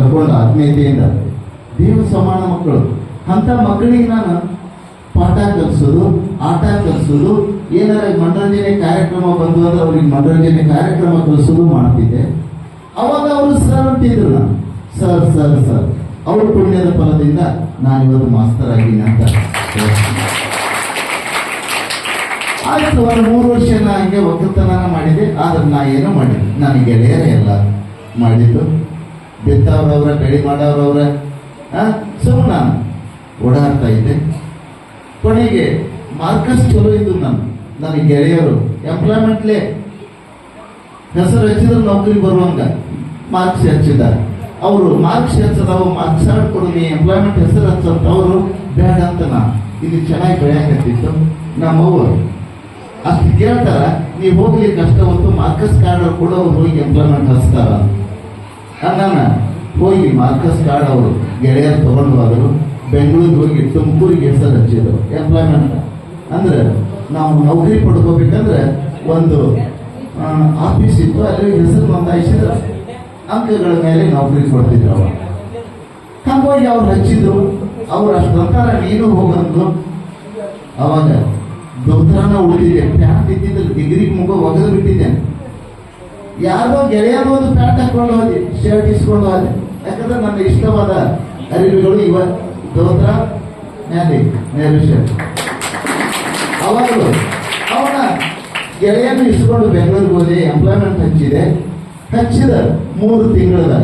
ಕರ್ಕೊಂಡು ಆತ್ಮೀಯತೆಯಿಂದ ದೇವ ಸಮಾನ ಮಕ್ಕಳು. ಅಂತ ಮಕ್ಕಳಿಗೆ ನಾನು ಪಾಠ ಕಲಿಸೋದು, ಆಟ ಕಲಿಸೋದು, ಏನಾರ ಮನೋರಂಜನೆ ಕಾರ್ಯಕ್ರಮ ಬಂದು ಅಂದ್ರೆ ಅವ್ರಿಗೆ ಮನೋರಂಜನೆ ಕಾರ್ಯಕ್ರಮ ಕಲಿಸೋದು ಮಾಡ್ತಿದ್ದೆ. ಅವಾಗ ಅವರು ಸರ್ ಅಂತಿದ್ರು ನಾನು ಸರ್ ಸರ್ ಸರ್. ಅವ್ರ ಪುಣ್ಯದ ಫಲದಿಂದ ನಾನು ಇವತ್ತು ಮಾಸ್ತರ್ ಆಗಿದ್ದೀನಿ ಅಂತ. ಆಯ್ತು, ಒಂದು ಮೂರು ವರ್ಷ ನಾನು ಹಂಗೆ ಒಕ್ಕಲ್ತನ ಮಾಡಿದೆ ಆದ್ರೆ ನಾ ಏನು ಮಾಡಿದ್ದೆ ನನಗೆ ಗೆಳೆಯರೇ ಎಲ್ಲ ಮಾಡಿದ್ದು. ಬಿತ್ತವ್ರವ್ರ ಬೆಳೆ ಮಾಡವ್ರವ್ರೆ ಸುಮ್ಮನ ಓಡಾಡ್ತಾ ಇದ್ದೆ. ಕೊನೆಗೆ ಮಾರ್ಕಸ್ ಚಲೋ ಇದ್ದು ನಾನು, ನನ್ನ ಗೆಳೆಯರು. ಎಂಪ್ಲಾಯ್ಮೆಂಟ್ಲೆ ಹೆಸರು ಹಚ್ಚಿದ್ರೆ ನೌಕರಿ ಬರುವಂಗ. ಮಾರ್ಕ್ಸ್ ಹೆಚ್ಚಿದ್ದಾರೆ. ಅವರು ಮಾರ್ಕ್ಸ್ ಹೆಚ್ಚದವು ಮಾರ್ಕ್ಸ್ ಕೊಡು, ನೀ ಎಂಪ್ಲಾಯ್ಮೆಂಟ್ ಹೆಸರು ಹಚ್ಚಂತ ಅವರು ಬೇಡ ಅಂತ ನಾ. ಇಲ್ಲಿ ಚೆನ್ನಾಗಿ ಬೆಳೆಯಕತ್ತಿತ್ತು ನಮ್ಮವರು. ಅಷ್ಟು ಕೇಳ್ತಾರ ನೀವು ಹೋಗ್ಲಿಕ್ಕೆ ಕಷ್ಟ ಹೊತ್ತು ಮಾರ್ಕಸ್ ಕಾರ್ಡ್ ಕೂಡ, ಅವ್ರು ಹೋಗಿ ಎಂಪ್ಲಾಯ್ಮೆಂಟ್ ಹಚ್ತಾರ ನಾನು ಹೋಗಿ ಮಾರ್ಕಸ್ ಕಾರ್ಡ್ ಅವರು ಗೆಳೆಯರು ತಗೊಂಡು ಹೋದರು ಬೆಂಗಳೂರಿಗೆ ಹೋಗಿ ತುಮಕೂರಿಗೆ ಹೆಸರು ಹಚ್ಚಿದ್ರು ಎಂಪ್ಲಾಯ್ಮೆಂಟ್ ಅಂದ್ರೆ ನಾವು ನೌಕರಿ ಪಡ್ಕೋಬೇಕಂದ್ರೆ ಒಂದು ಆಫೀಸ್ ಇತ್ತು ಅಲ್ಲಿ ಹೆಸರು ನೋಂದಾಯಿಸಿದ್ರು. ಅಂಕಗಳ ಮೇಲೆ ನೌಕರಿ ಕೊಡ್ತಿದ್ರು ಅವ ಹಂಗಾಗಿ ಅವ್ರು ಹಚ್ಚಿದ್ರು. ಅವ್ರು ಪ್ರಕಾರ ನೀನು ಹೋಗಂದ್ರು. ಅವಾಗ ದೋತ್ರನ ಉಳಿದಿದೆ ಪ್ಯಾಕ್ ಇದ್ದಿದ್ದು ಡಿಗ್ರಿ ಮುಗ ಒಗೆದು ಬಿಟ್ಟಿದ್ದೇನೆ ಯಾರೋ ಗೆಳೆಯರು ಒಂದು ಪ್ಯಾಂಟ್ ಹಾಕೊಂಡು ಹೋಗಿ ಶರ್ಟ್ ಇಸ್ಕೊಂಡು ಹೋದೆ. ಯಾಕಂದ್ರೆ ನನ್ನ ಇಷ್ಟವಾದ ಅರಿವುಗಳು ಇವ ದೋತ್ರ, ಮ್ಯಾಲಿ ನೇರು ಶರ್ಟ್ ಅವಾಗಲೂ ಅವನ ಗೆಳೆಯನ್ನು ಇಸ್ಕೊಂಡು ಬೆಂಗಳೂರಿಗೆ ಹೋದೆ ಎಂಪ್ಲಾಯ್ಮೆಂಟ್ ಹಚ್ಚಿದೆ. ಹಚ್ಚಿದ ಮೂರು ತಿಂಗಳದ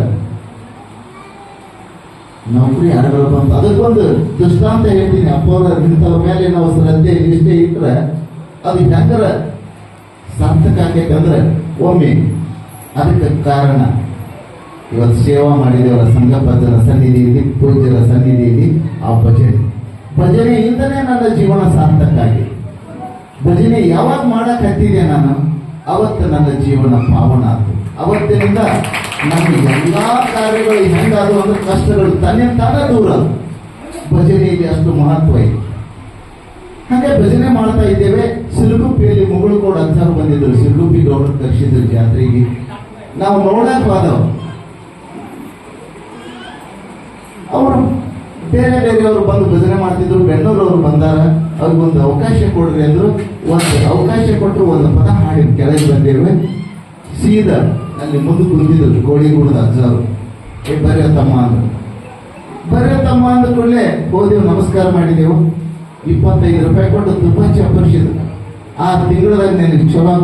ನೌಕರಿ ಯಾರು ಬಂತು ಅದಕ್ಕೊಂದು ದೃಷ್ಟಾಂತ ಹೇಳ್ತೀನಿ. ಅಪ್ಪವರ ಇಂಥವ್ರ ಮೇಲೆ ನಾವು ಶ್ರದ್ಧೆ ಇಷ್ಟೇ ಇಟ್ಟರೆ ಅದು ಹೆಂಗರ ಸಾರ್ಥಕ ಆಗ್ಬೇಕಂದ್ರೆ ಒಮ್ಮೆ ಅದಕ್ಕೆ ಕಾರಣ, ಇವತ್ತು ಸೇವಾ ಮಾಡಿದವರ ಸಂಘ, ಭಜನ ಸನ್ನಿಧಿಯಲ್ಲಿ, ಪೂಜ್ಯರ ಸನ್ನಿಧಿಯಲ್ಲಿ ಆ ಭಜನೆ. ಭಜನೆಯಿಂದನೇ ನನ್ನ ಜೀವನ ಸಾರ್ಥಕ ಆಗಿದೆ ಭಜನೆ ಯಾವಾಗ ಮಾಡಕ್ ಹತ್ತಿದೆ ನಾನು, ಅವತ್ತು ನನ್ನ ಜೀವನ ಪಾವನ ಆಯ್ತು ಅವತ್ತಿನಿಂದ ನಮ್ಮ ಎಲ್ಲಾ ಕಾರ್ಯಗಳು ಹೆಂಗಾದ್ರು ಅಂದ್ರೆ ಕಷ್ಟಗಳು ತನ್ನಿಂದ ತಾನೇ ದೂರ. ಭಜನೆಯಲ್ಲಿ ಅಷ್ಟು ಮಹತ್ವ ಇದೆ ಹಾಗೆ ಭಜನೆ ಮಾಡ್ತಾ ಇದ್ದೇವೆ. ಸಿರುಗುಪ್ಪಿಯಲ್ಲಿ ಮುಗುಳುಕೋಡು ಅಂತ ಬಂದಿದ್ರು. ಸಿರುಗುಪ್ಪಿ ಗೌಡ ಕರೆಸಿದ್ರು ಜಾತ್ರೆಗೆ. ನಾವು ನೋಡಕ್ ಹೋದವು ಅವರು ಬೇರೆ ಬೇರೆಯವರು ಬಂದು ಭಜನೆ ಮಾಡ್ತಿದ್ರು, ಬೆಂಗಳೂರವರು ಬಂದಾರ ಅವ್ರಿಗೊಂದು ಅವಕಾಶ ಕೊಡ್ರಿ ಅಂದ್ರು, ಒಂದು ಅವಕಾಶ ಕೊಟ್ಟರು ಒಂದು ಪದ ಹಾಡಿ ಕೆಳಗೆ ಬಂದಿರುವೆ. ಸೀದಾ ಅಲ್ಲಿ ಮುಂದೆ ಕುಳಿತಿದ್ರು ಕೋಳಿಗೂಡದ ಅಜ್ಜಾರು. ಏ ಬರ ತಮ್ಮ ಅಂದ್ರು. ಬರ ತಮ್ಮ ಅಂದ ಕೂಡಲೇ ಹೋದೆವು ನಮಸ್ಕಾರ ಮಾಡಿದೆವು. ಇಪ್ಪತ್ತೈದು ರೂಪಾಯಿ ಕೊಟ್ಟು ತುಪ್ಪ ಚಪ್ಪರಿಸಿದ್ರು ಆ ತಿಂಗಳದಾಗ ನನಗೆ ಚಲೋ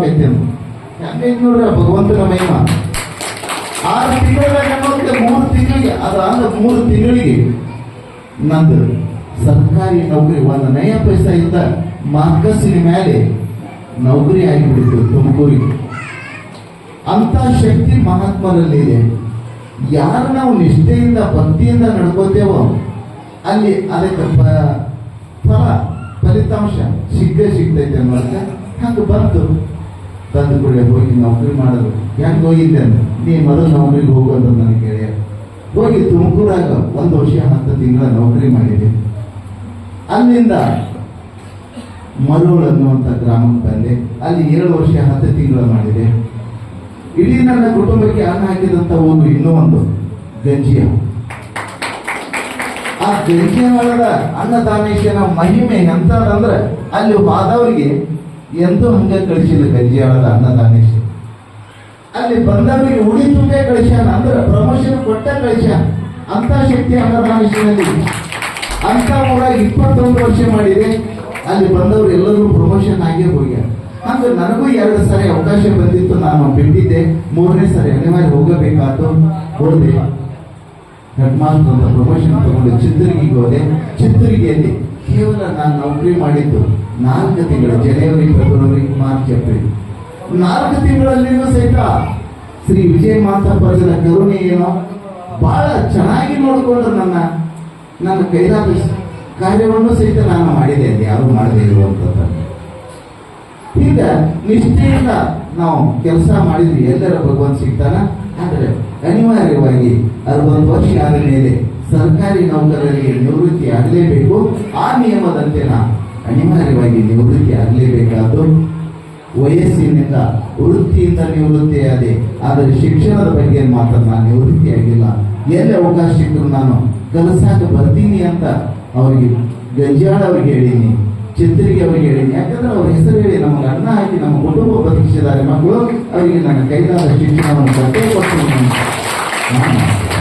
ಯಾಕೆ ನೋಡ್ರಿ ಭಗವಂತನ ಮಹಿಮ. ಆರು ತಿಂಗಳ ಮೂರು ತಿಂಗಳಿಗೆ ಅದಾದ ಮೂರು ತಿಂಗಳಿಗೆ ನಂದು ಸರ್ಕಾರಿ ನೌಕರಿ, ಒಂದು ನಯ ಪೈಸಾ ಇದ್ದ ಮಾರ್ಗಸಿನ ಮೇಲೆ ನೌಕರಿ ಆಗಿಬಿಡ್ತು ತುಮಕೂರಿಗೆ. ಅಂತ ಶಕ್ತಿ ಮಹಾತ್ಮರಲ್ಲಿದೆ ಯಾರು ನಾವು ನಿಷ್ಠೆಯಿಂದ, ಭಕ್ತಿಯಿಂದ ನಡ್ಕೋತೇವೋ, ಅಲ್ಲಿ ಅದಕ್ಕೆ ಫಲ, ಫಲಿತಾಂಶ ಸಿಕ್ಕೇ ಸಿಗ್ತೈತೆ ಅನ್ನೋದಕ್ಕೆ ಹಂಗೆ ಬಂತು. ಬಂದು ಕೂಡಲೇ ಹೋಗಿ ನೌಕರಿ ಮಾಡೋದು. ಯಾಕೆ ಹೋಗಿದ್ದೆ ಅಂತ? ನೀ ಮೊದಲು ನೌಕರಿಗೆ ಹೋಗುವಂತ ನನಗೆ ಕೇಳಿ ಹೋಗಿ ತುಮಕೂರಾಗ ಒಂದು ವರ್ಷ ಹತ್ತು ತಿಂಗಳ ನೌಕರಿ ಮಾಡಿದೆ. ಅಲ್ಲಿಂದ ಮರುಳು ಅನ್ನುವಂಥ ಗ್ರಾಮಕ್ಕೆ ಬಂದೆ. ಅಲ್ಲಿ ಏಳು ವರ್ಷ ಹತ್ತು ತಿಂಗಳು ಮಾಡಿದೆ. ಇಡೀ ನನ್ನ ಕುಟುಂಬಕ್ಕೆ ಅನ್ನ ಹಾಕಿದಂಥ ಒಂದು ಇನ್ನೂ ಒಂದು ಗಂಜಿಯ. ಆ ಗಂಜಿಯ ಅನ್ನದಾನೇಶನ ಮಹಿಮೆ ಎಂತದಂದ್ರೆ ಅಲ್ಲಿ ಹೋದವರಿಗೆ ಎಂದೂ ಹಂಗೆ ಕಳಿಸಿಲ್ಲ ಗಂಜಿಯಾಳದ ಅನ್ನದಾನೇಶ ಅಲ್ಲಿ ಬಂದವರಿಗೆ ಉಡಿ ತುಂಬೆ ಕಳಿಸ್ಯಾನ, ಅಂದ್ರೆ ಪ್ರಮೋಷನ್ ಕೊಟ್ಟ ಕಳಿಸ್ಯಾನ. ಅಂತ ಶಕ್ತಿ ಅನ್ನದಾನೇಶನಲ್ಲಿ ಅಂತ ಊರಾಗ ಇಪ್ಪತ್ತೊಂದು ವರ್ಷ ಮಾಡಿದೆ, ಅಲ್ಲಿ ಬಂದವರು ಎಲ್ಲರೂ ಪ್ರಮೋಷನ್ ಆಗೇ ಹೋಗ್ಯಾರ. ಹಂಗ ನನಗೂ ಎರಡು ಸಾರಿ ಅವಕಾಶ ಬಂದಿತ್ತು, ನಾನು ಬಿಟ್ಟಿದ್ದೆ. ಮೂರನೇ ಸಾರಿ ಅನಿವಾರ್ಯ ಹೋಗಬೇಕಾತು, ಹೋದೆ. ಅಂತ ಪ್ರಮೋಷನ್ ತಗೊಂಡು ಚಿತ್ರಗಿಗೆ ಹೋದೆ. ಚಿತ್ತೂರಿಗೆಯಲ್ಲಿ ಕೇವಲ ನಾನು ನೌಕರಿ ಮಾಡಿದ್ದು ನಾಲ್ಕು ತಿಂಗಳು ಜನವರಿ, ಫೆಬ್ರವರಿ, ಮಾರ್ಚ್, ಏಪ್ರಿಲ್. ನಾಲ್ಕು ತಿಂಗಳಲ್ಲಿನೂ ಸಹಿತ ಶ್ರೀ ವಿಜಯ ಮಾತಾಪರ್ಜನ ಕರುಣೆ ಏನೋ ಬಹಳ ಚೆನ್ನಾಗಿ ನೋಡಿಕೊಂಡ್ರು ನನ್ನ ನನ್ನ ಕೈಲಾದ ಕಾರ್ಯವನ್ನು ಸಹಿತ ನಾನು ಮಾಡಿದೆ ಅಂತ ಯಾರು ಮಾಡದೇ ಇರುವಂಥದ್ದನ್ನು ಈಗ ನಿಷ್ಠೆಯಿಂದ ನಾವು ಕೆಲಸ ಮಾಡಿದ್ವಿ ಎಲ್ಲರ ಭಗವಂತ ಸಿಗ್ತಾನ? ಆದರೆ ಅನಿವಾರ್ಯವಾಗಿ ಅರವತ್ತು ವರ್ಷ ಆದ ಮೇಲೆ ಸರ್ಕಾರಿ ನೌಕರರಿಗೆ ನಿವೃತ್ತಿ ಆಗಲೇಬೇಕು. ಆ ನಿಯಮದಂತೆ ನಾವು ಅನಿವಾರ್ಯವಾಗಿ ನಿವೃತ್ತಿ ಆಗಲೇಬೇಕಾದ್ದು. ವಯಸ್ಸಿನಿಂದ ವೃತ್ತಿಯಿಂದ ನಿವೃತ್ತಿಯಾದೆ ಆದರೆ ಶಿಕ್ಷಣದ ಬಗ್ಗೆ ಮಾತ್ರ ನಾನು ನಿವೃತ್ತಿಯಾಗಿಲ್ಲ ಎಲ್ಲಿ ಅವಕಾಶ ಸಿಕ್ಕರು ನಾನು ಕಲಸಾಕ ಬರ್ತೀನಿ ಅಂತ ಅವರಿಗೆ ಗಂಜಾಳ ಅವ್ರಿಗೆ ಹೇಳೀನಿ ಚಿತ್ರಿಗೆ ಅವ್ರಿಗೆ ಹೇಳೀನಿ. ಯಾಕಂದ್ರೆ ಅವ್ರ ಹೆಸರು ಹೇಳಿ ನಮಗೆ ಅನ್ನ ಹಾಕಿ ನಮ್ಮ ಕುಟುಂಬ ಬದುಕಿಸಿದ್ದಾರೆ ಮಕ್ಕಳು, ಅವರಿಗೆ ನನ್ನ ಕೈಲಾದ ಶಿಕ್ಷಣವನ್ನು ಕೊಟ್ಟೇ ಕೊಡ್ತೀನಿ ನಾನು.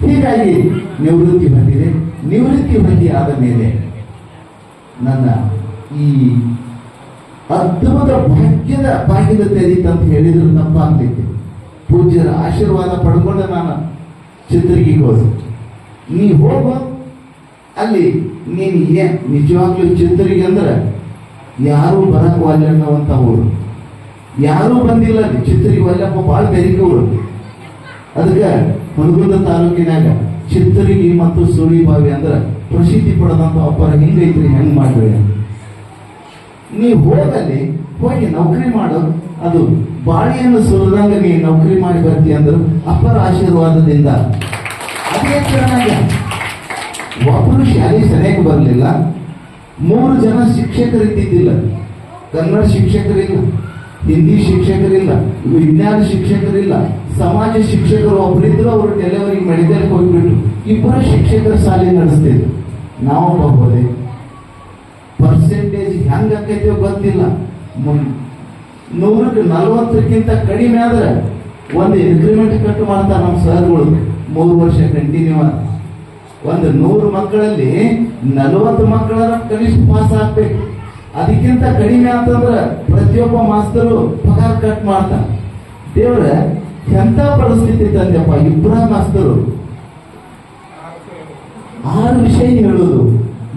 ಹೀಗಾಗಿ ನಿವೃತ್ತಿ ಹೊಂದಿದೆ. ನಿವೃತ್ತಿ ಹೊಂದಿ ಆದ ಮೇಲೆ ನನ್ನ ಈ ಅದ್ಭುತ ಭಾಗ್ಯದ ಭಾಗ್ಯದ ತೆರೀತಂತ ಹೇಳಿದ್ರು ತಪ್ಪಾಗ್ತೈತಿ. ಪೂಜ್ಯರ ಆಶೀರ್ವಾದ ಪಡ್ಕೊಂಡು ನಾನು ಚಿತ್ರಿಗೆ ಹೋದೆ. ನೀ ಹೋಗು ಅಲ್ಲಿ ನೀನು ಏನು ನಿಜವಾಗ್ಲೂ ಚಿತ್ರರಿಗೆ ಅಂದ್ರೆ ಯಾರೂ ಬರಕ್ ಒಲ್ಲೆ ಅನ್ನುವಂಥ ಊರು. ಯಾರೂ ಬಂದಿಲ್ಲ ಚಿತ್ರಿಗೆ ಒಲ್ಲಪ್ಪ ಭಾಳ ಬೆರಿಕೆ ಊರು. ಅದಕ್ಕೆ ಹುಣಗುಂದ ತಾಲೂಕಿನಾಗ ಚಿತ್ತರಿಗಿ ಮತ್ತು ಸುಳಿಬಾವಿ ಅಂದ್ರೆ ಪ್ರಸಿದ್ಧಿ ಪಡೆದಂತ ಒಬ್ಬರ ಹಿಂಗೈತ್ರಿ ಹೆಂಗ್ ಮಾಡ್ರಿ ನೀ ಹೋದಲ್ಲಿ ಹೋಗಿ ನೌಕರಿ ಮಾಡು. ಅದು ಬಾಳಿಯನ್ನು ಸುರಿದಂಗ ನೀ ನೌಕರಿ ಮಾಡಿ ಬರ್ತಿ ಅಂದ್ರು ಅಪ್ಪರ ಆಶೀರ್ವಾದದಿಂದ. ಅದೇ ಕಾರಣ ಒಬ್ಬರು ಶಾಲೆ ಸರಿಯಾಗಿ ಬರಲಿಲ್ಲ. ಮೂರು ಜನ ಶಿಕ್ಷಕರಿದ್ದಿದ್ದಿಲ್ಲ. ಕನ್ನಡ ಶಿಕ್ಷಕರಿಲ್ಲ, ಹಿಂದಿ ಶಿಕ್ಷಕರಿಲ್ಲ, ವಿಜ್ಞಾನ ಶಿಕ್ಷಕರಿಲ್ಲ. ಸಮಾಜ ಶಿಕ್ಷಕರು ಒಬ್ಬರಿದ್ರು ಅವರು ಡೆಲಿವರಿ ಮೆಡಿಕಲ್ ಹೋಗ್ಬಿಟ್ಟು ಇಬ್ಬರು ಶಿಕ್ಷಕರ ಶಾಲೆ ನಡೆಸ್ತಿದ್ರು ನಾವು ಹೋದೆ. ಪರ್ಸೆಂಟೇಜ್ ಹೆಂಗ್ ಆಕೈತೆ ಗೊತ್ತಿಲ್ಲ. ನೂರಕ್ಕೆ ನಲ್ವತ್ತಕ್ಕಿಂತ ಕಡಿಮೆ ಆದ್ರೆ ಒಂದು ಇನ್ಕ್ರಿಮೆಂಟ್ ಕಟ್ ಮಾಡ್ತಾರೆ ನಮ್ಮ ಸರ್ಗಳು. ಮೂರು ವರ್ಷ ಕಂಟಿನ್ಯೂ ಒಂದು ನೂರು ಮಕ್ಕಳಲ್ಲಿ ನಲವತ್ತು ಮಕ್ಕಳ ಕನಿಷ್ಠ ಪಾಸ್ ಆಗ್ಬೇಕು. ಅದಕ್ಕಿಂತ ಕಡಿಮೆ ಅಂತಂದ್ರೆ ಪ್ರತಿಯೊಬ್ಬ ಮಾಸ್ತರು ಪಗಾರ ಕಟ್ ಮಾಡ್ತಾರೆ. ದೇವ್ರ ಎಂತ ಪರಿಸ್ಥಿತಿ ತಂದೆಪ್ಪ ಇಬ್ಬರ ಮಾಸ್ತರು ಆರು ವಿಷಯ ಹೇಳೋದು.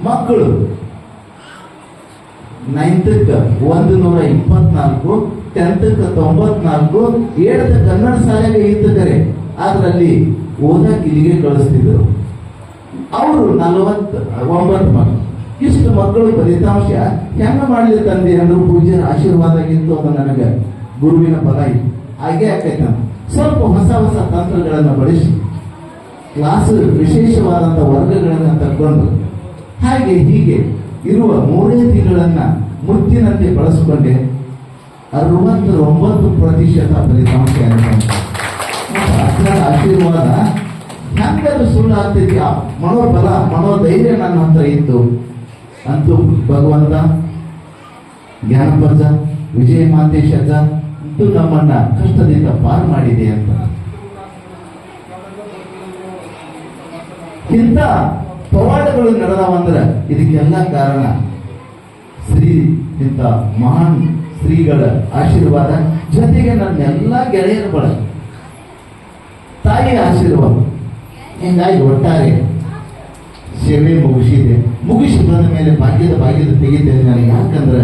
ಮಕ್ಕಳು. ನೈನ್ತಕ್ಕೆ ಒಂದು ನೂರ ಇಪ್ಪತ್ನಾಲ್ಕು ಟೆಂತಕ್ಕೆ ತೊಂಬತ್ನಾಲ್ಕು ಏಳದ ಕನ್ನಡ ಶಾಲೆಗೆ ಇದ್ದಕರೆ ಅದರಲ್ಲಿ ಓದಕ್ಕೆ ಇಲ್ಲಿಗೆ ಕಳಿಸ್ತಿದ್ರು. ಅವರು ನಲವತ್ತು ಒಂಬತ್ತು ಮಕ್ಕಳು. ಇಷ್ಟು ಮಕ್ಕಳು ಫಲಿತಾಂಶ ಹೆಂಗ ಮಾಡಲಿ ತಂದೆ ಅಂದ್ರೆ ಪೂಜೆ ಆಶೀರ್ವಾದ ಇತ್ತು ಅದು ನನಗೆ ಗುರುವಿನ ಫಲ ಇತ್ತು ಹಾಗೆ ಆಕೈತೆ ನಾನು ಸ್ವಲ್ಪ ಹೊಸ ಹೊಸ ತಂತ್ರಗಳನ್ನು ಬಳಸಿ, ಕ್ಲಾಸ್ ವಿಶೇಷವಾದಂಥ ವರ್ಗಗಳನ್ನು ತಗೊಂಡು ಹಾಗೆ ಹೀಗೆ ಇರುವ ಮೂರೇ ತಿಂಗಳನ್ನು ಮುತ್ತಿನಂತೆ ಬಳಸಿಕೊಂಡೆ ಅರವತ್ತೊಂಬತ್ತು ಪ್ರತಿಶತ ಫಲಿತಾಂಶ ಆಶೀರ್ವಾದ ಹೆಂಗಾದ್ರೂ ಸುಳ್ಳು ಆಗ್ತೈತಿ ಆ ಮನೋಬಲ, ಮನೋಧೈರ್ಯ ನನ್ನ ಹತ್ರ ಇತ್ತು. ಅಂತೂ ಭಗವಂತ, ಜ್ಞಾನಪರ್ಜ ವಿಜಯ ಮಾತೇಶಜ ಅಂತೂ ನಮ್ಮನ್ನ ಕಷ್ಟದಿಂದ ಪಾರು ಮಾಡಿದೆ ಅಂತ. ಇಂಥ ಪವಾಡಗಳು ನಡೆದವಂದ್ರೆ ಇದಕ್ಕೆಲ್ಲ ಕಾರಣ ಶ್ರೀ ಇಂಥ ಮಹಾನ್ ಶ್ರೀಗಳ ಆಶೀರ್ವಾದ, ಜೊತೆಗೆ ನನ್ನ ಎಲ್ಲ ಗೆಳೆಯರು ಬಳ ತಾಯಿಯ ಆಶೀರ್ವಾದ. ಹಿಂಗಾಗಿ ಒಟ್ಟಾರೆ ಸೇವೆ ಮುಗಿಸಿದೆ. ಮುಗಿಸಿ ಬಂದ ಮೇಲೆ ಭಾಗ್ಯದ ಭಾಗ್ಯದ ತೆಗಿತೇನೆ ನನಗೆ ಯಾಕಂದ್ರೆ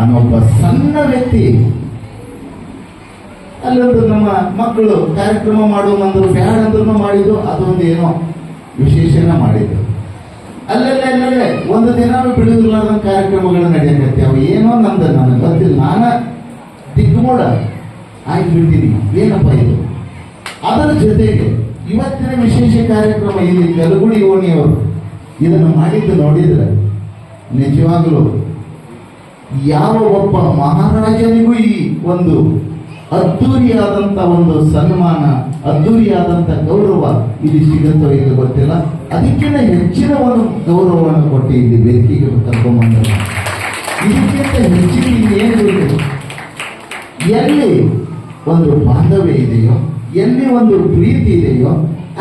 ನಾನೊಬ್ಬ ಸಣ್ಣ ವ್ಯಕ್ತಿ. ಅಲ್ಲೊಂದು ನಮ್ಮ ಮಕ್ಕಳು ಕಾರ್ಯಕ್ರಮ ಮಾಡುವಂದ್ರು ಬ್ಯಾಡ ಅಂದ್ರೂ ಮಾಡಿದ್ದು ಅದೊಂದು ಏನೋ ವಿಶೇಷನ ಮಾಡಿದ್ದು ಅಲ್ಲೆಲ್ಲ ಅಲ್ಲಲ್ಲೇ, ಒಂದು ದಿನ ಬಿಡುದಿಲ್ಲ ಕಾರ್ಯಕ್ರಮಗಳು ನಡೆಯಕತ್ತೆ. ಅವು ಏನೋ ನಂದು ನನಗೆ ಗೊತ್ತಿಲ್ಲ. ನಾನ ಆಯ್ತು ಆಗಿಬಿಡ್ತೀನಿ. ಏನಪ್ಪ ಇದು? ಅದರ ಜೊತೆಗೆ ಇವತ್ತಿನ ವಿಶೇಷ ಕಾರ್ಯಕ್ರಮ ಇಲ್ಲಿ ಕಲಗುಡಿ ಓಣಿಯವರು ಇದನ್ನು ಮಾಡಿದ್ದು ನೋಡಿದ್ರೆ ನಿಜವಾಗಲೂ ಯಾವ ಒಬ್ಬ ಮಹಾರಾಜನಿಗೂ ಈ ಒಂದು ಅದ್ದೂರಿಯಾದಂತ ಒಂದು ಸನ್ಮಾನ, ಅದ್ದೂರಿಯಾದಂತ ಗೌರವ ಇಲ್ಲಿ ಸಿಗುತ್ತೋ ಎಂದು ಗೊತ್ತಿಲ್ಲ. ಅದಕ್ಕಿಂತ ಹೆಚ್ಚಿನ ಒಂದು ಗೌರವವನ್ನು ಕೊಟ್ಟು ಇಲ್ಲಿ ಬೆಂಕಿಗೆ ಕರ್ಕೊಂಡ್ಬಂದ ಇದಕ್ಕಿಂತ ಹೆಚ್ಚಿನ ಏನು? ಎಲ್ಲಿ ಒಂದು ಬಾಂಧವ್ಯ ಇದೆಯೋ, ಎಲ್ಲಿ ಒಂದು ಪ್ರೀತಿ ಇದೆಯೋ,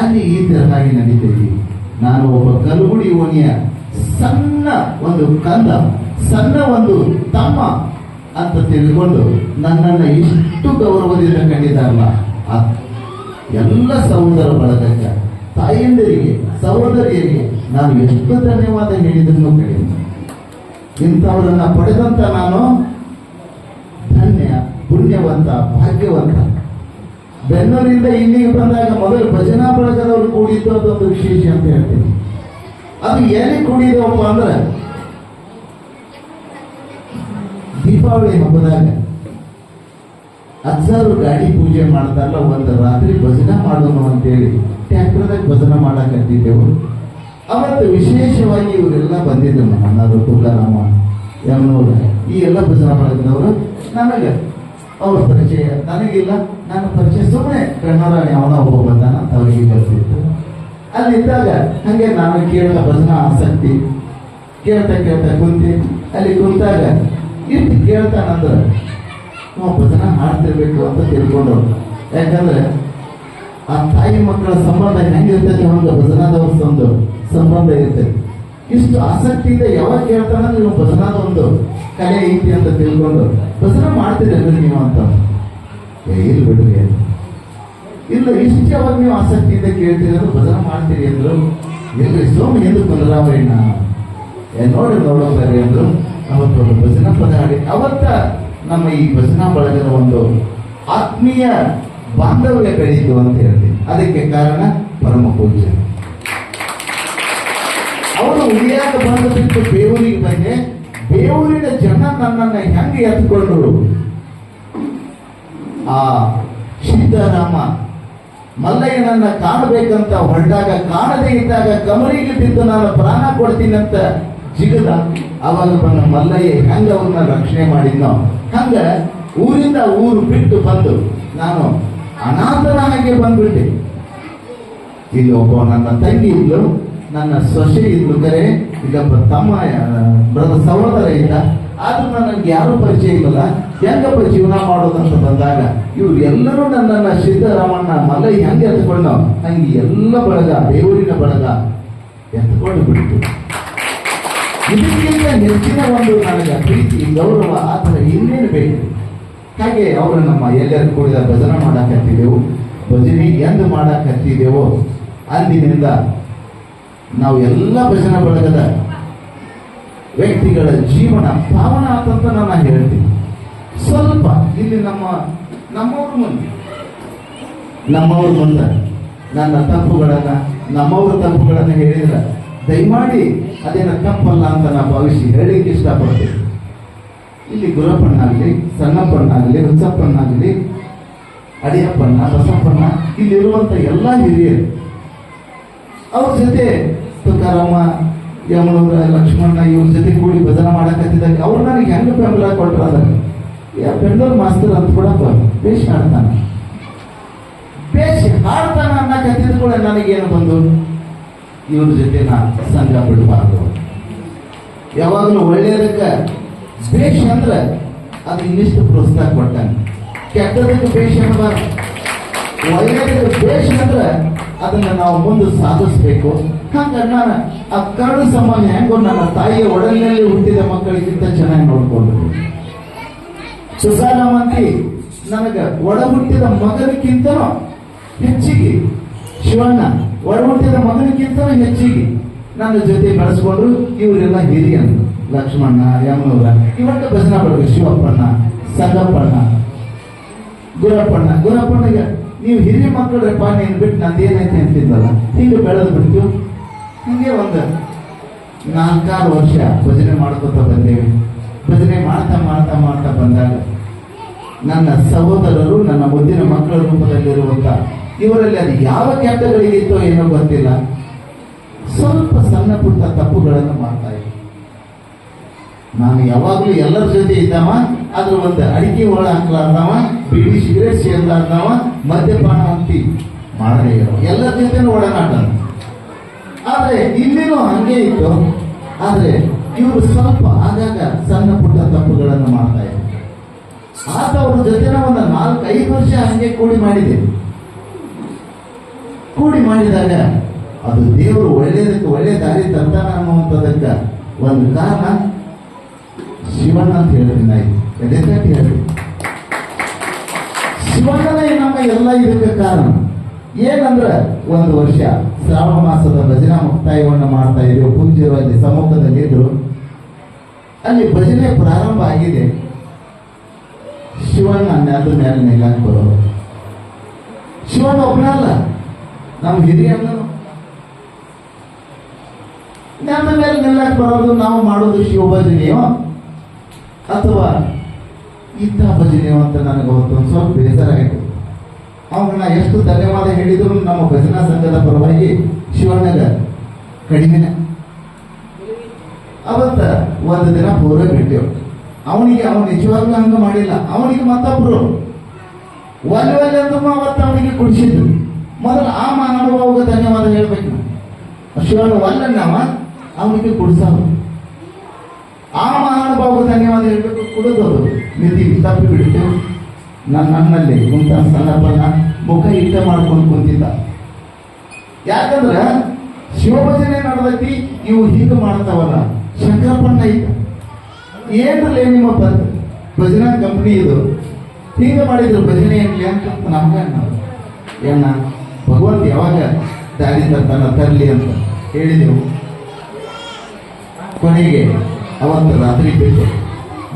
ಅಲ್ಲಿ ಈ ತರನಾಗಿ ನಡೀತೀವಿ ನಾನು ಒಬ್ಬ ಕಲಗುಡಿ ಓಣಿಯ ಸಣ್ಣ ಒಂದು ಕಂದ ಸಣ್ಣ ಒಂದು ತಮ್ಮ ಅಂತ ತಿಳಿದುಕೊಂಡು ನನ್ನನ್ನು ಇಷ್ಟು ಗೌರವದಿಂದ ಕಂಡಿದ್ದಾರಲ್ಲ ಎಲ್ಲ ಸಹೋದರ ಬಳಗಕ್ಕೆ, ತಾಯಂದಿರಿಗೆ, ಸಹೋದರಿಯರಿಗೆ ನಾನು ಎಷ್ಟು ಧನ್ಯವಾದ ಹೇಳಿದ್ರು ಕಡಿಮೆ ಇಂಥವರನ್ನ ಪಡೆದಂತ ನಾನು ಧನ್ಯ, ಪುಣ್ಯವಂತ, ಭಾಗ್ಯವಂತ. ಬೆನ್ನೂರಿಂದ ಇಲ್ಲಿಗೆ ಬಂದಾಗ ಮೊದಲು ಭಜನಾ ಬಳಗದವರು ಕೂಡಿದ್ದು ಅದೊಂದು ವಿಶೇಷ ಅಂತ ಹೇಳ್ತೀನಿ. ಅದು ಏನೇ ಕೂಡಿದವಪ್ಪ ಅಂದ್ರೆ ದೀಪಾವಳಿ ಹಬ್ಬದಾಗ ಹತ್ತು ಗಾಡಿ ಪೂಜೆ ಮಾಡ್ತಾರಲ್ಲ, ಒಂದು ರಾತ್ರಿ ಭಜನೆ ಮಾಡೋಣ ಅಂತೇಳಿ ಟ್ಯಾಕ್ಟರ್ದಾಗ ಭಜನೆ ಮಾಡಕತ್ತಿದ್ದೆವು. ಅವತ್ತು ವಿಶೇಷವಾಗಿ ಇವರೆಲ್ಲ ಬಂದಿದ್ದರು ಅಣ್ಣರು, ತುಕಾರಾಮ, ಯಮನೂರ, ಈ ಎಲ್ಲ ಭಜನೆ ಮಾಡಿದವರು ನನಗೆ ಅವ್ರ ಪರಿಚಯ, ನನಗಿಲ್ಲ ನಾನು ಪರಿಚಯ ಸುಮ್ಮನೆ ಕಣ್ಣರಾಣಿ ಯಾವನ ಒಬ್ಬ ಬಂದಾನ ಅಂತ ಅವರಿಗೆ ಕಲಿಸಿತ್ತು ಅಲ್ಲಿದ್ದಾಗ ಹಂಗೆ ನಾನು ಕೇಳಿದ ಭಜನಾ ಆಸಕ್ತಿ, ಕೇಳ್ತಾ ಕೇಳ್ತಾ ಕುಂತಿ, ಅಲ್ಲಿ ಕುಂತಾಗ ಇಟ್ಟು ಕೇಳ್ತಾನಂದ್ರೆ ನಾವು ಭಜನೆ ಹಾಡ್ತಿರ್ಬೇಕು ಅಂತ ತಿಳ್ಕೊಂಡು ಯಾಕಂದ್ರೆ, ಆ ತಾಯಿ ಮಕ್ಕಳ ಸಂಬಂಧ ಹೆಂಗಿರ್ತೈತೆ ಒಂದು ಭಜನಾದವ್ರ ಒಂದು ಸಂಬಂಧ ಇರ್ತೈತೆ. ಇಷ್ಟು ಆಸಕ್ತಿಯಿಂದ ಯಾವಾಗ ಕೇಳ್ತಾನ ನೀವು ಭಜನಾದ ಒಂದು ಕಲೆ ಐತಿ ಅಂತ ತಿಳ್ಕೊಂಡು, ಭಜನ ಮಾಡ್ತೀರಲ್ರಿ ನೀವು ಅಂತ. ಇಲ್ಲ ಬಿಡ್ರಿ. ಇಲ್ಲ, ಇಷ್ಟು ಯಾವಾಗ ನೀವು ಆಸಕ್ತಿಯಿಂದ ಕೇಳ್ತೀರಿ ಅಂದ್ರೆ ಭಜನಾ ಮಾಡ್ತೀರಿ ಅಂದ್ರು? ಎಲ್ಲ ಸೋಮ ಎಂದು ಪುನರಾವರಣ ನೋಡಿ ನೋಡೋದ್ರಿ ಅಂದ್ರು ಅವತ್ತು ಒಂದು ಭಜನಾ ಪದ ಹಾಡಿ ಅವತ್ತ ನಮ್ಮ ಈ ಭಜನಾ ಬಳಗದ ಒಂದು ಆತ್ಮೀಯ ಬಾಂಧವ್ಯ ಬೆಳೆಯಿತು ಅಂತ ಹೇಳ್ತೀವಿ ಅದಕ್ಕೆ ಕಾರಣ ಪರಮ ಪೂಜ್ಯ ಅವರು ಉಳಿಯಾಗ ಬಂದು ಬಿಟ್ಟು ಬೇವೂರಿಗೆ ಬಂದೆ. ಬೇವೂರಿನ ಜನ ನನ್ನನ್ನ ಹೆಂಗೆ ಎತ್ಕೊಂಡ್ರು? ಆ ಸಿದ್ದರಾಮ ಮಲ್ಲಯ್ಯನನ್ನ ಕಾಣಬೇಕಂತ ಹೊರಟಾಗ, ಕಾಣದೇ ಇದ್ದಾಗ ಕಮರಿಗೆ ಬಿದ್ದು ನಾನು ಪ್ರಾಣ ಕೊಡ್ತೀನಿ ಅಂತ ಜಿಗದ ಅವಾಗ ಬಂದ ಮಲ್ಲಯ್ಯ ಹೆಂಗ ಅವ್ರನ್ನ ರಕ್ಷಣೆ ಮಾಡಿದ್ನೋ? ಹಂಗೆ ಊರಿಂದ ಊರು ಬಿಟ್ಟು ಬಂದು ನಾನು ಅನಾಥನ ಹಾಗೆ ಬಂದ್ಬಿಟ್ಟೆ. ಇಲ್ಲಿ ಒಬ್ಬ ನನ್ನ ತಂಗಿ ಇದ್ಲು, ನನ್ನ ಸೊಸೆ ಇದ್ಲು ಕರೆ, ಇಲ್ಲೊಬ್ಬ ತಮ್ಮ ಬ್ರದ ಸಹೋದರ ಇದ್ದ. ಆದ್ರೂ ನನಗೆ ಯಾರು ಪರಿಚಯ ಇಲ್ಲಲ್ಲ, ಹೆಂಗಪ್ಪ ಜೀವನ ಮಾಡೋದಂತ ಬಂದಾಗ ಇವ್ರು ಎಲ್ಲರೂ ನನ್ನನ್ನ ಸಿದ್ದರಾಮಣ್ಣ ಮಲ್ಲ ಹೆಂಗೆ ಎತ್ಕೊಂಡು ಹಂಗೆ ಎಲ್ಲ ಬಳಗ, ಬೇವೂರಿನ ಬಳಗ ಎತ್ಕೊಂಡು ಬಿಡ್ತು ಇದಕ್ಕಿಂತ ಹೆಚ್ಚಿನ ಒಂದು ನನಗೆ ಪ್ರೀತಿ, ಗೌರವ ಆ ಥರ ಇನ್ನೇನು ಬೇಕು? ಹಾಗೆ ಅವರು ನಮ್ಮ ಎಲ್ಲರೂ ಕೂಡಿದ ಭಜನೆ ಮಾಡಕತ್ತಿದ್ದೆವು ಭಜನೆ ಎಂದು ಮಾಡಕತ್ತಿದ್ದೆವೋ ಅಂದಿನಿಂದ ನಾವು ಎಲ್ಲ ಭಜನೆ ಬಳಗದ ವ್ಯಕ್ತಿಗಳ ಜೀವನ ಪಾವನ ಆತಂತ ನಾನು ಹೇಳ್ತೀನಿ. ಸ್ವಲ್ಪ ಇಲ್ಲಿ ನಮ್ಮ, ನಮ್ಮವ್ರ ಮುಂದೆ. ನಮ್ಮವ್ರ ಮುಂದೆ. ನನ್ನ ತಪ್ಪುಗಳನ್ನ, ನಮ್ಮವ್ರ ತಪ್ಪುಗಳನ್ನ ಹೇಳಿದ್ರ ದಯಮಾಡಿ ಅದೇನ ತಪ್ಪಲ್ಲ ಅಂತ ನಾನು ಭಾವಿಸಿ ಹೇಳಲಿಕ್ಕೆ ಇಷ್ಟಪಡ್ತೀನಿ ಇಲ್ಲಿ ಗುರಪ್ಪಣ್ಣಾಗಲಿ, ಸಣ್ಣಪ್ಪಣ್ಣಾಗಲಿ, ಹುಚ್ಚಪ್ಪಣ್ಣಾಗಲಿ, ಅಡಿಯಪ್ಪಣ್ಣ, ಬಸಪ್ಪಣ್ಣ, ಇಲ್ಲಿರುವಂತ ಎಲ್ಲ ಹಿರಿಯರು, ಅವ್ರ ಜೊತೆ ತುಕಾರಮ್ಮ ಯಮನವರ ಲಕ್ಷ್ಮಣ ಇವ್ರ ಜೊತೆ ಕೂಡಿ ಭಜನೆ ಮಾಡಕತ್ತಿದ್ದಾಗ ಅವ್ರು ನನಗೆ ಹೆಂಗೆ ಬೆಂಬಲ ಕೊಟ್ರ ಅದಕ್ಕೆ? ಯಾ ಬೆಂಗಳೂರು ಮಾಸ್ತರ್ ಅಂತ ಕೂಡ ಬೇಷ್ ಹಾಡ್ತಾನ. ಬೇಷ್ ಹಾಡ್ತಾನ ಅನ್ನಕತ್ತಿದ ಕೂಡ ನನಗೇನು ಬಂದು? ಇವ್ರ ಜೊತೆ ನಾನು ಸಂಘ ಬಿಡಬಾರ್ದು. ಯಾವಾಗಲೂ ಒಳ್ಳೆಯದಕ್ಕೆ ಬೇಷ್ ಅಂದ್ರೆ ಅದು ಇನ್ನಿಷ್ಟು ಪ್ರೋತ್ಸಾಹ ಕೊಟ್ಟಾನೆ ಕೆಟ್ಟದಕ್ಕೆ ಬೇಷ್ ಅನ್ನಬಾರ್ದು ಒಳ್ಳೆಯದಕ್ಕೆ ಬೇಷ್ ಅಂದ್ರೆ ಅದನ್ನ ನಾವು ಮುಂದೆ ಸಾಧಿಸ್ಬೇಕು. ಹಾಗೆ ನಾನು ಆ ಕರಡು ಸಮಾನ ಹೆಂಗೋ ನನ್ನ ತಾಯಿಯ ಒಡಲಿನಲ್ಲಿ ಹುಟ್ಟಿದ ಮಕ್ಕಳಿಗಿಂತ ಚೆನ್ನಾಗಿ ನೋಡ್ಕೊಂಡು. ಸುಸಾರಾಮಂತಿ ನನಗೆ ಒಡ ಹುಟ್ಟಿದ ಮಗನಿಗಿಂತನೂ ಹೆಚ್ಚಿಗೆ ಶಿವಣ್ಣ ಒಡ ಮೊದಲಿಗಿಂತ ಹೆಚ್ಚಿಗೆ ನನ್ನ ಜೊತೆ ಬಳಸ್ಕೊಂಡ್ರು ಇವರೆಲ್ಲ ಹಿರಿಯರು ಲಕ್ಷ್ಮಣ್ಣ ಯಮನೂರ ಇವತ್ತ ಭಜನಾ ಬಳಗ ಶಿವಪ್ಪಣ್ಣ, ಸಂಗಪ್ಪಣ್ಣ, ಗುರಪ್ಪಣ್ಣ. ಗುರಪ್ಪಣ್ಣಗೆ ನೀವು ಹಿರಿಯ ಮಕ್ಕಳಪ್ಪ ನೀನು ಬಿಟ್ಟು ನಂದೇನೈತೆ ಅಂತಿದ್ವಲ್ಲ ಹಿಂಗೆ ಬೆಳೆದು ಬಿಟ್ಟು ಹಿಂಗೆ ಒಂದು ನಾಲ್ಕಾರು ವರ್ಷ ಭಜನೆ ಮಾಡ್ಕೊತ ಬಂದೇವೆ. ಭಜನೆ ಮಾಡ್ತಾ ಮಾಡ್ತಾ ಮಾಡ್ತಾ ಬಂದಾಗ ನನ್ನ ಸಹೋದರರು, ನನ್ನ ಮುಂದಿನ ಮಕ್ಕಳ ರೂಪದಲ್ಲಿರುವಂತ ಇವರಲ್ಲಿ ಅದು ಯಾವ ಕೆಟ್ಟಗಳಿಗಿತ್ತೋ ಏನೋ ಗೊತ್ತಿಲ್ಲ. ಸ್ವಲ್ಪ ಸಣ್ಣ ಪುಟ್ಟ ತಪ್ಪುಗಳನ್ನು ಮಾಡ್ತಾ ಇದ್ದೆ. ನಾನು ಯಾವಾಗಲೂ ಎಲ್ಲರ ಜೊತೆ ಇದ್ದವ ಅದ್ರ ಒಂದು ಅಡಿಕೆ ಒಳ ಹಾಕ್ಲಾರ್ದವ ಬಿಡಿ ಸಿಗರೇಟ್ ಸೇರ್ಲಾರ್ದವ ಮದ್ಯಪಾನ ಅಂತಿ ಮಾಡಲೇ ಇರೋ, ಎಲ್ಲರ ಜೊತೆನೂ ಒಡನಾಟ. ಆದರೆ ಇಲ್ಲಿನೂ ಹಂಗೆ ಇತ್ತು. ಆದರೆ ಇವರು ಸ್ವಲ್ಪ ಆಗಾಗ ಸಣ್ಣ ಪುಟ್ಟ ತಪ್ಪುಗಳನ್ನು ಮಾಡ್ತಾ ಇದ್ರು. ಆತ ಅವ್ರ ಜೊತೆನ ಒಂದು ನಾಲ್ಕೈದು ವರ್ಷ ಹಂಗೆ ಕೂಡಿ ಮಾಡಿದೆ. ಕೂಡಿ ಮಾಡಿದಾಗ ಅದು ದೇವರು ಒಳ್ಳೆಯದಕ್ಕೆ ಒಳ್ಳೆ ದಾರಿ ತರ್ತಾನೆ ಅನ್ನುವಂಥದ್ದಕ್ಕೆ ಒಂದು ಕಾರಣ ಶಿವಣ್ಣ ಅಂತ ಹೇಳ್ತೀನಿ ಎದೆತಟ್ಟಿ ಹೇಳಿ. ಶಿವಣ್ಣನೇ ನಮ್ಮ ಎಲ್ಲ ಇದಕ್ಕೆ ಕಾರಣ. ಏನಂದ್ರೆ ಒಂದು ವರ್ಷ ಶ್ರಾವಣ ಮಾಸದ ಭಜನಾ ಮುಕ್ತಾಯವನ್ನು ಮಾಡ್ತಾ ಇದ್ದೇವೆ ಪೂಜ್ಯರು ಅಲ್ಲಿ ಸಮ್ಮುಖದಲ್ಲಿ ಇದ್ರು. ಅಲ್ಲಿ ಭಜನೆ ಪ್ರಾರಂಭ ಆಗಿದೆ. ಶಿವಣ್ಣ ನೆಲದ ಮೇಲೆ ನಿಲ್ಲಕ್ಕೆ ಶಿವಣ್ಣ ಒಬ್ಬನಲ್ಲ ನಮ್ಮ ಹಿರಿಯನ್ನು ನಮ್ಮ ಮೇಲೆ ನಿಲ್ಲಕ್ಕೆ ಬರೋದು ನಾವು ಮಾಡೋದು ಶಿವ ಭಜನೆಯೋ? ಅಥವಾ ಇಂಥ ಭಜನೆಯೋ ಅಂತ ನನಗೆ ಒಂದು ಸ್ವಲ್ಪ ಬೇಸರ ಆಯಿತು. ಅವನ್ನ ಎಷ್ಟು ಧನ್ಯವಾದ ಹೇಳಿದ್ರು ನಮ್ಮ ಭಜನಾ ಸಂಘದ ಪರವಾಗಿ ಶಿವಣ್ಣಗ ಕಡಿಮೆನೆ. ಅವತ್ತ ಒಂದು ದಿನ ಪೂರ ಬಿಟ್ಟೆವು ಅವನಿಗೆ ಅವನು ನಿಜವಾಗ್ಲೂ ಹಂಗ ಮಾಡಿಲ್ಲ. ಅವನಿಗೆ ಮತ್ತೊಬ್ರು. ಒಲ್ಲೆ ಅವತ್ತು ಅವನಿಗೆ ಕುಡಿಸಿದ್ರು. ಮೊದಲು ಆ ಮಾನವ ಧನ್ಯವಾದ ಹೇಳ್ಬೇಕು. ಶಿವನ ಒಲ್ಲನ್ನವ ಅವನಿಗೆ ಕುಡಿಸೋದು ಆ ಮಹಾನುಭಾವ ಧನ್ಯವಾದ ಹೇಳ್ಬೇಕು ಕುಡಿದೋದು ನಿಧಿ ತಪ್ಪಿ ಬಿಡಿತು. ನನ್ನ ನನ್ನಲ್ಲಿ ಕುಂತ ಸಂದರ್ಭನ ಮುಖ ಇಟ್ಟ ಮಾಡ್ಕೊಂಡು ಕುಂತಿದ್ದ. ಯಾಕಂದ್ರೆ ಶಿವಭಜನೆ ನಡೆದೈತಿ ನೀವು ಹೀಗೆ ಮಾಡ್ತಾವಲ್ಲ, ಶಂಕರಪ್ಪಣ್ಣ ಇದ್ದ. ಏನ್ರಲ್ಲೇ ನಿಮ್ಮ ಭಜನಾ ಕಂಪ್ನಿ ಇದು? ಹೀಗೆ ಮಾಡಿದ್ರು ಭಜನೆ ಏನ್ಲಿ ಅಂತ ನಮ್ಗೆ ಏನ? ಭಗವಂತ ಯಾವಾಗ ದಾರಿ ತನ್ನ ತರಲಿ ಅಂತ ಹೇಳಿದೆವು ಕೊನೆಗೆ ಅವತ್ತು ರಾತ್ರಿ ಬಿಟ್ಟು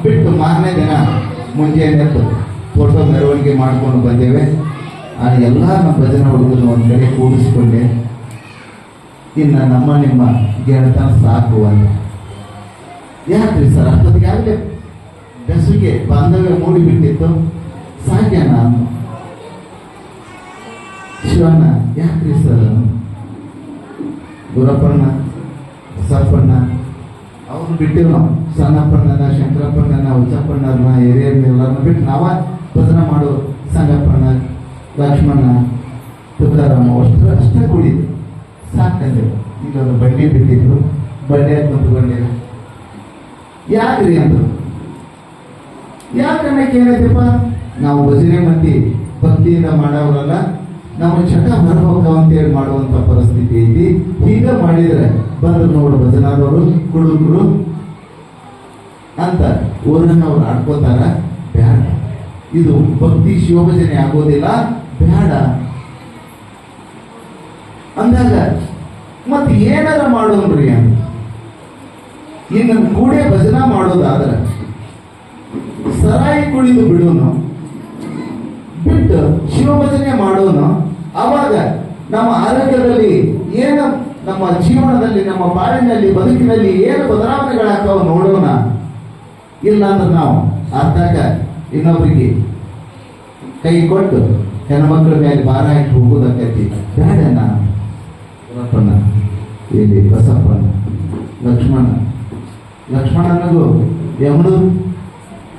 ಬಿಟ್ಟು ಮಾರನೇ ದಿನ ಮುಂಜಾನೆ ಫೋಟೋ ಮೆರವಣಿಗೆ ಮಾಡ್ಕೊಂಡು ಬಂದೇವೆ. ಆ ಎಲ್ಲ ನಮ್ಮ ಭಜನೆ ಹುಡುಗರು ಒಂದು ಕಡೆ ಕೂಡಿಸ್ಕೊಂಡೆ. ಇನ್ನು ನಮ್ಮ ನಿಮ್ಮ ಗೆಳತನ ಸಾಕು ಅಂತ. ಯಾಕ್ರಿ ಸರ್? ಅಷ್ಟೊತ್ತಿಗೆ ಆಗಲೇ ಬೆಸುಗೆ ಬಾಂಧವ್ಯ ಮೂಡಿಬಿಟ್ಟಿತ್ತು. ಸಾಕ್ಯ ನಾನು ಶಿವಣ್ಣ ಯಾಕ್ರಿ ಸರ್ ಗುರಪ್ಪಣ್ಣ ಸಪ್ಪಣ್ಣ ಅವ್ರು ಬಿಟ್ಟಿವ್ ನಾವು ಸಣ್ಣಪ್ಪಣ್ಣನ ಶಂಕರಪ್ಪಣ್ಣನ ಉಚ್ಚಪ್ಪಣ್ಣನ ಹಿರಿಯರ್ನ ಎಲ್ಲರನ್ನ ಬಿಟ್ಟು ನಾವ ಭಜನ ಮಾಡೋ ಸಂಗಪ್ಪಣ್ಣ ಲಕ್ಷ್ಮಣ, ತುಕಾರಾಮ ಅಷ್ಟು ಅಷ್ಟೇ ಕೂಡಿದ್ವಿ ಸಾಕಂದ್ರೆ ಇಲ್ಲೊಂದು ಬಂಡಿ ಬಿಟ್ಟಿದ್ರು. ಬಂಡೆ ಕುಂತ್ಕೊಂಡಿರು ಯಾಕ್ರಿ ಅಂದ್ರು? ಯಾಕೆ ಏನೈತಪ್ಪ ನಾವು ಭಜನೆ ಮಂದಿ ಭಕ್ತಿಯಿಂದ ಮಾಡೋರಲ್ಲ ನಾವು ಚಟ ಬರ್ಬೇಕು ಅಂತೇಳಿ ಮಾಡುವಂತ ಪರಿಸ್ಥಿತಿ ಐತಿ. ಹೀಗ ಮಾಡಿದ್ರೆ ಬಂದು ನೋಡು ಭಜನಾದವರು ಕುಡುಗರು ಅಂತ ಊರನ್ನ ಅವ್ರು ಆಡ್ಕೋತಾರ, ಬೇಡ. ಇದು ಭಕ್ತಿ ಶಿವಭಜನೆ ಆಗೋದಿಲ್ಲ, ಬೇಡ. ಅಂದಾಗ, ಮತ್ತೆ ಏನಾರ ಮಾಡೋನ್ರಿ ಅಂತ. ಇನ್ನು ಕೂಡೆ ಭಜನಾ ಮಾಡೋದಾದ್ರೆ, ಸರಾಯಿ ಕುಳಿದು ಬಿಡೋನು ಬಿಟ್ಟು ಶಿವಭಜನೆ ಮಾಡೋಣ ಅವಾಗ ನಮ್ಮ ಆರೋಗ್ಯದಲ್ಲಿ ಏನು ನಮ್ಮ ಜೀವನದಲ್ಲಿ, ನಮ್ಮ ಬಾಳಿನಲ್ಲಿ, ಬದುಕಿನಲ್ಲಿ ಏನು ಬದಲಾವಣೆಗಳಾಗ್ತಾವ ನೋಡೋಣ. ಇಲ್ಲ ಅಂದ್ರೆ ನಾವು ಆದಾಗ ಇನ್ನೊಬ್ಬರಿಗೆ ಕೈ ಕೊಟ್ಟು ಹೆಣ್ಮಕ್ಳ ಮೇಲೆ ಭಾರ ಇಟ್ಟು ಹೋಗೋದಕ್ಕೈತಿ ಬೇಡಣ್ಣ ಇಲ್ಲಿ ಬಸಪ್ಪಣ್ಣ ಲಕ್ಷ್ಮಣ. ಲಕ್ಷ್ಮಣನಿಗೂ ಯಮನು